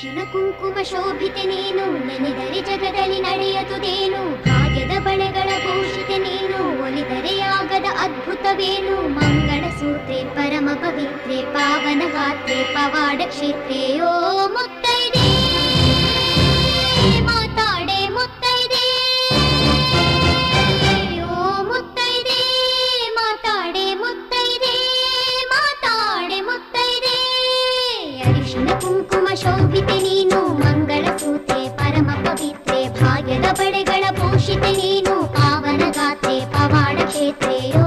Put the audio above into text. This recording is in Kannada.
ಅರಿಶಿನ ಕುಂಕುಮ ಶೋಭಿತೆ ನೀನು, ನೆನೆದರೆ ಜಗದಲ್ಲಿ ನಡೆಯದುದೇನು ಭಾಗ್ಯದ ಬಳೆಗಳ ಭೂಷಿತೆ ನೀನು, ಒಲಿದರೆ ಆಗದ ಅದ್ಭುತವೇನು ಮಂಗಳ ಸೂತ್ರೆ ಪರಮ ಪವಿತ್ರೆ ಪಾವನ ಗಾತ್ರೆ ಪವಾಡ ಕ್ಷೇತ್ರೆ ಕುಂಕುಮ ಶೋಭಿತೆ ನೀನು, ಮಂಗಳ ಸೂತ್ರೆ, ಪರಮ ಪವಿತ್ರೆ, ಭಾಗ್ಯದ ಪಡೆಗಳ ಭೂಷಿತೆ ನೀನು, ಪಾವನ ಗಾತ್ರೆ, ಪವಾಡ ಕ್ಷೇತ್ರೆಯೋ